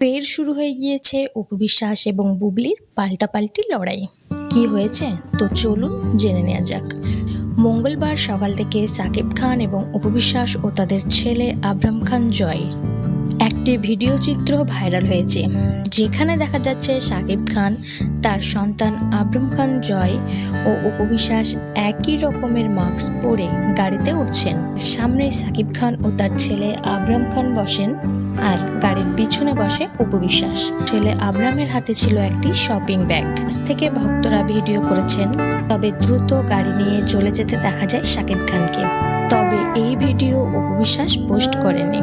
ফের শুরু হয়ে গিয়েছে উপবিশ্বাস এবং বুবলির পাল্টাপাল্টি লড়াই। কি হয়েছে? তো চলুন জেনে নেওয়া যাক। মঙ্গলবার সকাল থেকে সাকিব খান এবং উপবিশ্বাস ও তাদের ছেলে আবরাম খান জয়। একটি ভিডিও চিত্র ভাইরাল হয়েছে, যেখানে দেখা যাচ্ছে সাকিব খান, তার সন্তান আবরাম খান জয় ও উপবিশ্বাস একই রকমের মাস্ক পরে গাড়িতে উঠছেন। সামনে সাকিব খান ও তার ছেলে আবরাম খান বসেন আর গাড়ির পিছনে বসে উপবিশ্বাস। ছেলে আবরামের হাতে ছিল একটি শপিং ব্যাগ। থেকে ভক্তরা ভিডিও করেছেন, তবে দ্রুত গাড়ি নিয়ে চলে যেতে দেখা যায় সাকিব খানকে। তবে এই ভিডিও উপবিশ্বাস পোস্ট করেনি।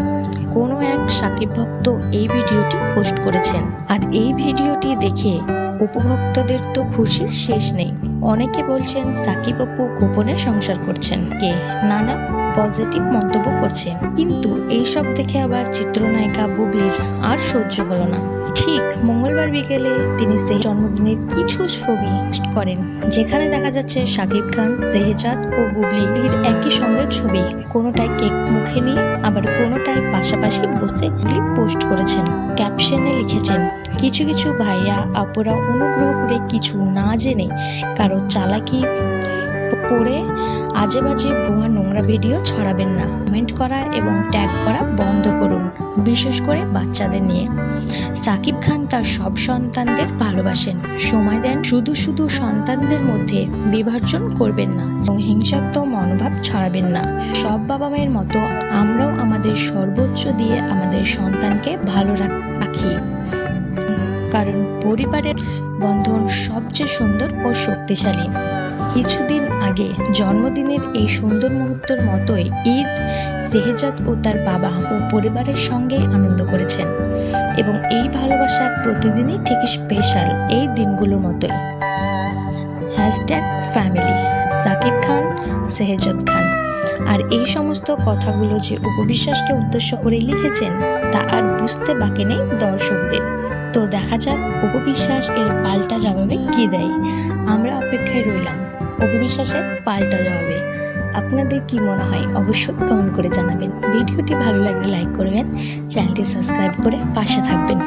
কোনো সাকিব ভক্ত এই ভিডিওটি পোস্ট করেছেন। আর এই ভিডিওটি দেখে উপভক্তদের তো খুশির শেষ নেই। অনেকে বলছেন সাকিব অপু গোপনে সংসার করছেন। কে? নানা পজিটিভ মন্তব্য করছে। কিন্তু এইসব দেখে আবার চিত্রনায়িকা বুবলির আর সহ্য হলো না। ঠিক মঙ্গলবার বিকেলে তিনি সেই জন্মদিনের কিছু ছবি করেন, যেখানে দেখা যাচ্ছে শাকিব খান, সেহজাদ ও বুবলির একই সঙ্গে ছবি। কোনোটায় কেক মুখে নিয়ে আবার কোনোটায় পাশাপাশি বসে ক্লিপ পোস্ট করেছেন। ক্যাপশনে লিখেছেন কিছু কিছু ভাইয়া, আপুরা অনুগ্রহ করে কিছু না জেনে কারও চালাকি পড়ে আজে বাজে ভুয়া নোংরা ভিডিও ছড়াবেন না। কমেন্ট করা এবং ট্যাগ করা বন্ধ করুন। বিশেষ করে বাচ্চাদের নিয়ে। সাকিব খান তার সব সন্তানদের ভালোবাসেন। সময় দেন শুধু শুধু সন্তানদের মধ্যে বিভাজন করবেন না এবং হিংসাত্মক মনোভাব ছড়াবেন না। সব বাবা মায়ের মতো আমরাও আমাদের সর্বোচ্চ দিয়ে আমাদের সন্তানকে ভালো রাখি কারণ পরিবারের বন্ধন সবচেয়ে সুন্দর ও শক্তিশালী। কিছুদিন আগে জন্মদিনের এই সুন্দর মুহূর্তের মতোই ঈদ, সেহেজাদ ও তার বাবা ও পরিবারের সঙ্গে আনন্দ করেছেন এবং এই ভালোবাসার প্রতিদিনই ঠিক স্পেশাল এই দিনগুলোর মতোই। Hashtag family, Shakib Khan, Sehzad Khan. আর এই সমস্ত কথাগুলো যে উপবিশ্বাসকে উদ্দেশ্য করে লিখেছেন, তা আর বুঝতে বাকি নেই দর্শকদের। তো দেখা যাক উপবিশ্বাস এর পাল্টা জবাবে কি দেয়। আমরা অপেক্ষায় রইলাম অপবিশ্বাসের পাল্টা জবাবে। আপনাদের কি মনে হয় অবশ্যই কমেন্ট করে জানাবেন। ভিডিওটি ভালো লাগলে লাইক করবেন, চ্যানেলটি সাবস্ক্রাইব করে পাশে থাকবেন।